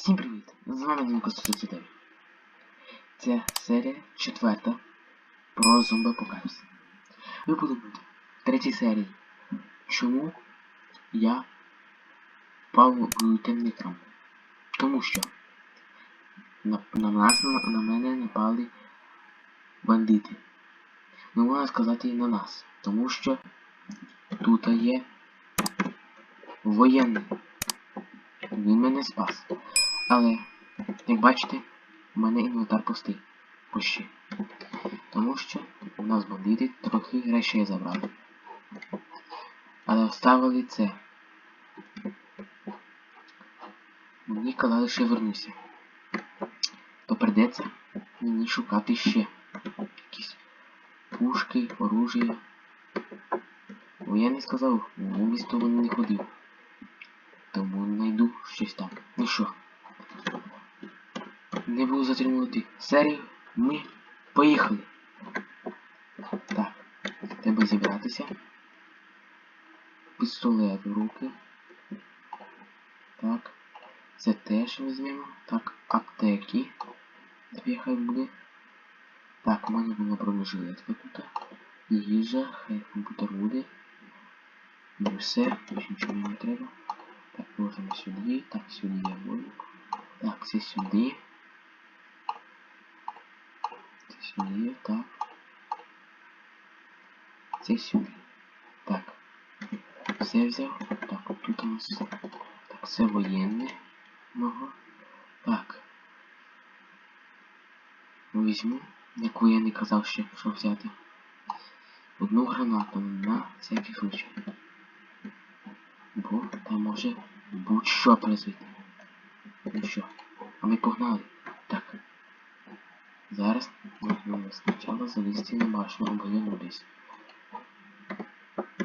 Всім привіт! З вами Дінко 139. Це серія четверта про зомбі-апокаліпс. Ви подумайте, в третій серії, чому я впав в темний храм? Тому що на, на нас, на, на мене напали бандити. Ну, можна сказати і на нас, тому що тут є воєнний. Він мене спас. Але, як бачите, у мене інвентар пустий. Пущі. Тому що у нас бандити трохи речей забрали. Але оставили це. Мені казали, що вернуся. То придеться мені шукати ще якісь пушки, оружие. Бо я не сказав, в місто не ходив. Тому знайду щось там. Ну що? Не буду затримувати серію. Ми поїхали. Так, треба зібратися. Пістолет в руки. Так. Це теж візьмемо. Так, аптеки. Дві хай буде. Так, у мене була бронежилетка тут. Їжа, хай бутерброди. Ну все, більше нічого не треба. Так, можемо сюди. Так, сюди я буду. Так, це сюди. Це сюди, так. Це сюди. Так. Все взяв. Так, от тут у нас. Так, це воєнне. Мого. Так. Візьму, яку я не казав ще, що взяти. Одну гранату на всякий случай. Бо там може будь-що призвити. Ну що, а ми погнали. Так. Зараз нужно спочатку залізти на башню обгляну десь.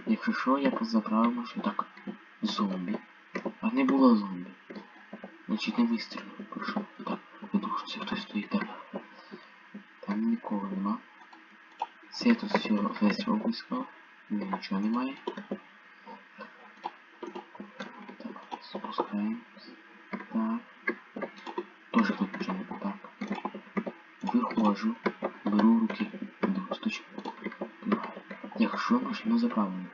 Якщо що, я позаправив машину. Так, зомбі. А не було зомбі. Значить не вистрілив. Пройшов. Так, я думаю, що це хтось стоїть. Так. Там нікого нема. Це тут все весь обыскав. Нічого немає. Так, спускаємось. Так. Тоже тут нічого не так. Виходжу, беру в руки досточку. Якщо машину заправлено.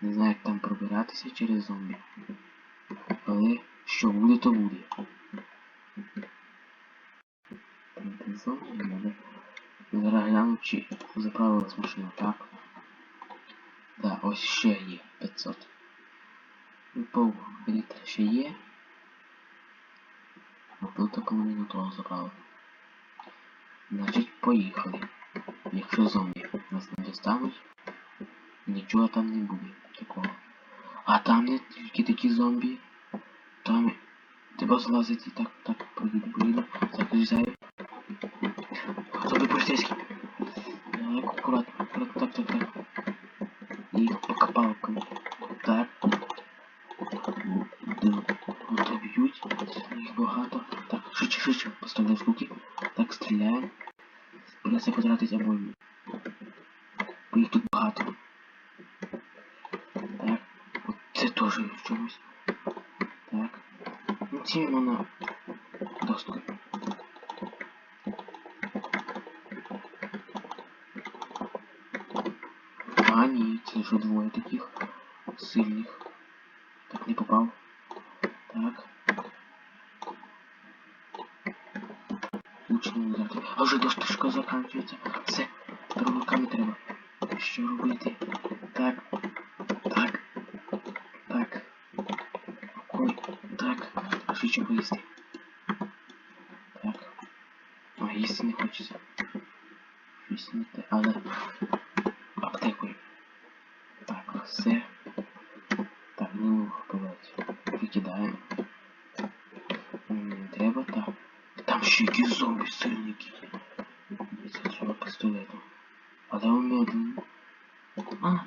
Не знаю, як там пробиратися через зомбі. Але що буде, то буде. Зомбі зараз гляну, чи заправилась машина так. Да, ось ще є 500. Ну, Пол літра ще є. Тут того заправили. Значить, поїхали. Якщо зомбі нас не достануть, нічого там не буде такого. А там не тільки такі зомбі. Там треба злазити так, так, поїду, поїду. Так, Хто поліцейський. Так, аккуратно, аккуратно, так, так, так. І пока палками. Так. От б'ють, їх багато. Так, швидше, швидше, поставляю звуки. Так, стріляємо. Придеться потратити обойму. Бо їх тут багато. Так, от це теж в чомусь. Так. Ну ці вона доступ. А, ні, це вже двоє таких сильних. Так, не попав. Так. Лучше не. А вже досточка заканчується. Все, руками треба. Що робити? Так. Так. Так. Ой, так. Швидше поїсти. Так. А, їсти не хочеться. Щось не те, але аптекою. Так, все.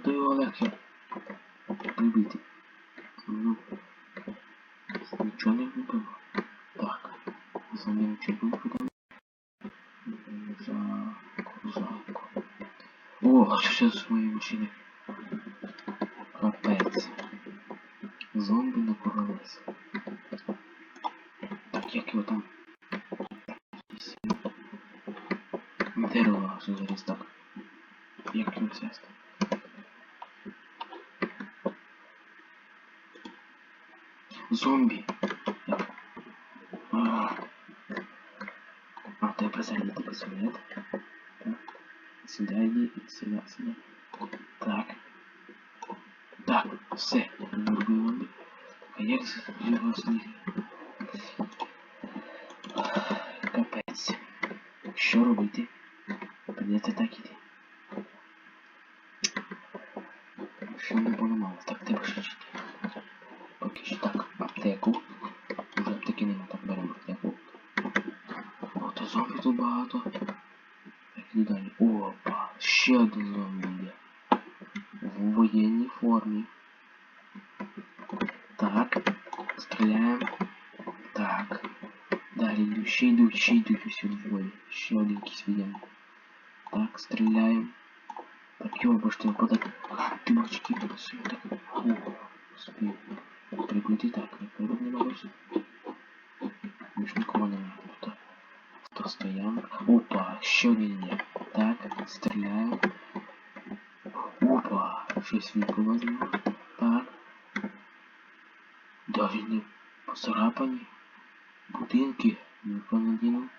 То його легше прибити. Ну. Нічого не вбив. Так. Зомбі нічого виходимо. Жалко, жалко. О, а що це з моєї машини? Капець. Зомбі напоролись. Так, як його там. Дерево заліз так. Як його взяти? Зомбі. Як? А, а ти посадити пістолет. Так. Сюди йди, сюди, сюди. Так. Так, все. Зробив зомбі. А як його знайти? Капець. Що робити? Придеться так іти. Що не поламалось? Так, треба ще О, то зомбі тут багато. Так, іду далі. Опа, ще один зомбі є. В воєнній формі. Так, стріляємо. Так. Далі йду, ще йдуть, ще йдуть усі двоє. Ще один якийсь воєнний. Так, стріляємо. Так, його бачите, нападати. Ти бачки, все, так. О, успів. Прибити так, не прибити не бачиш. Більш нікого немає Хто? Опа, ще один є. Так, стріляємо. Опа, щось виконано. Так. Даже не поцарапані. Будинки виконані.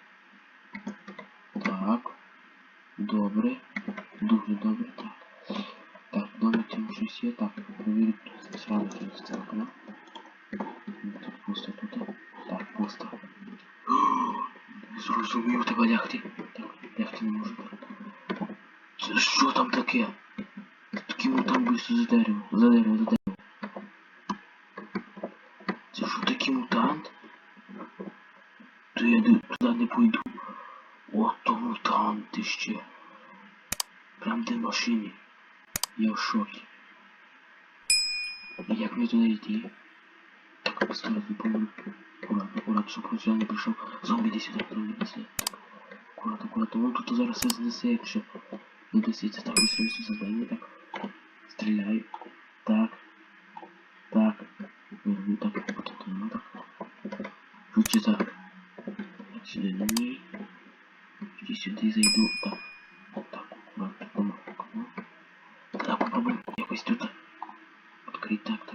Так. Добре. Дуже добре. Так. Так, добре, там щось. Так, провірю сразу через церква. Тут пусто тут. Так, пусто. Зрозумів тебе лягти. Так, лягти не можу. Це що там таке? Такі быстро за дерево. За дерево, за дерево. Це що такий мутант? То я туди не пойду. О, то мутанти ще. Прям де машині. Я в шокі. Як мені туди йти? Так, пістолет випомню. Аккуратно, аккуратно, щоб хтось сюди не прийшов. Зомбі іди сюди, зомбі іди сюди. Так, аккуратно, аккуратно. Вон тут зараз все знесе, якщо не доситься. Так, вистрілюся завдання, так. Стріляю. Так. Так. Ні, не так, от тут, ну так. Швидше так. Так, сюди на ній. Сюди сюди зайду. Так. Так, аккуратно, помалку. Так, попробуем якось тут відкрити. Так, так, так, так. Ух,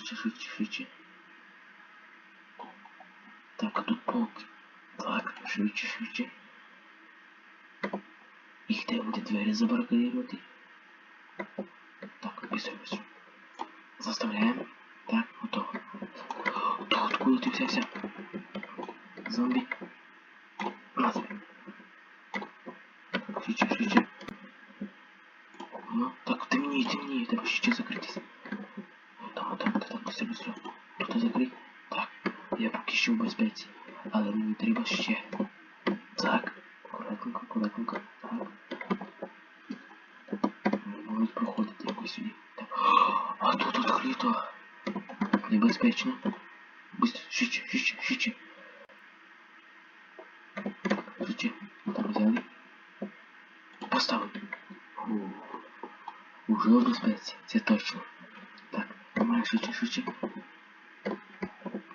Швидше, швидше, швидше. Так, а тут полки. Так, швидше, швидше. Їх треба буде двері забаркадувати. Так, быстро, быстро. Заставляємо. Так, готово. То откуда ти взявся? Зомбі. Назад. Швидше, швидше. Ну, так, темніє, темніє, треба ще закритися. Там, там, так, так, все, все. Тут закрить. Так, я поки що в безпеці. Але мені треба ще. Так, акуратненько, акуратненько. Так. Можуть проходити якось сюди. Так. А тут відкрито. Небезпечно. Быстро, швидше, швидше, швидше. Швидше. Так, взяли. Поставили. Уже в безпеці, це точно. Так, немає швидше, швидше.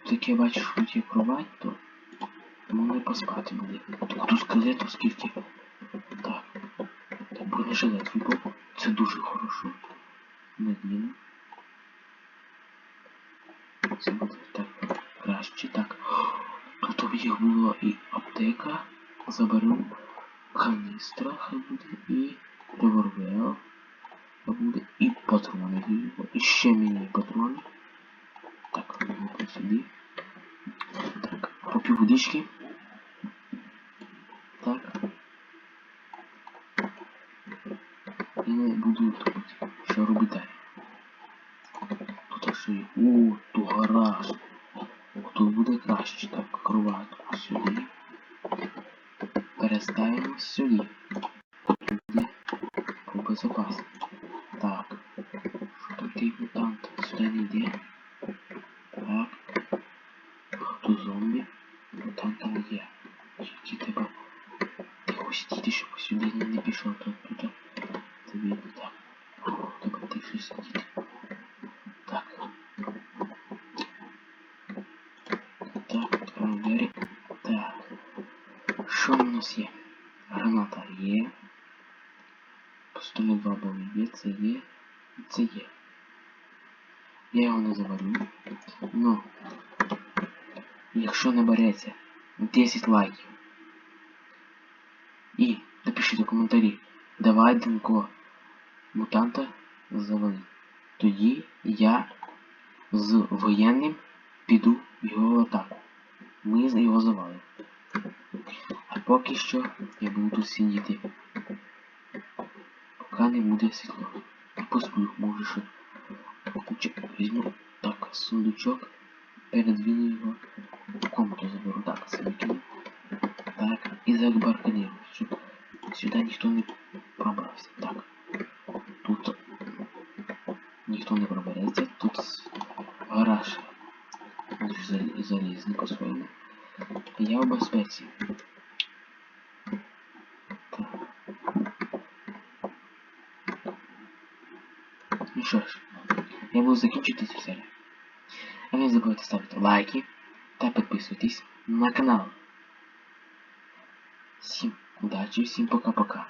Так я бачу, що тут є кровать, то можна поспати. Так тут скільки. Так. Так, бронежилет випав. Це дуже хорошо. Надіно. Це так краще. Так. Тут у їх була і аптека. Заберу каністра, хай буде і револьвер. Буде і патрони його. І ще мені патрони. Так, сюди. Так, попів водички. Так. І буду тут. Що робити далі? Тут що є. О, то гараж. Тут буде краще. Так, кроватку сюди. Переставимо сюди. Буде по. Так. Що ти мутант? Сюди не йде. пішов туди. Тобі туди. Так тихше сидіти. Так. Так, відкриваємо двері. Так. Что у нас есть? Граната є. Пустому бабові є, це є. І це є. Я его не заварю. Ну, якщо набереться 10 лайків і напишіть у коментарі, давай Денко мутанта завали. Тоді я з воєнним піду в його атаку. Ми його завалимо. А поки що я буду сидіти. Поки не буде світло. Посплю, може що. Куча візьму так, сундучок, передвину його, в комнату заберу. Так, викину. Так, і забарканирую, щоб сюди ніхто не пробрався. Так. Тут ніхто не пробереться, тут гараж зал- залізний по-своєму. Я в безпеці. Так. Ну що ж, я буду закінчити цю серію. А ви не забудьте ставити лайки та підписуйтесь на канал. Всім удачі, всім пока-пока.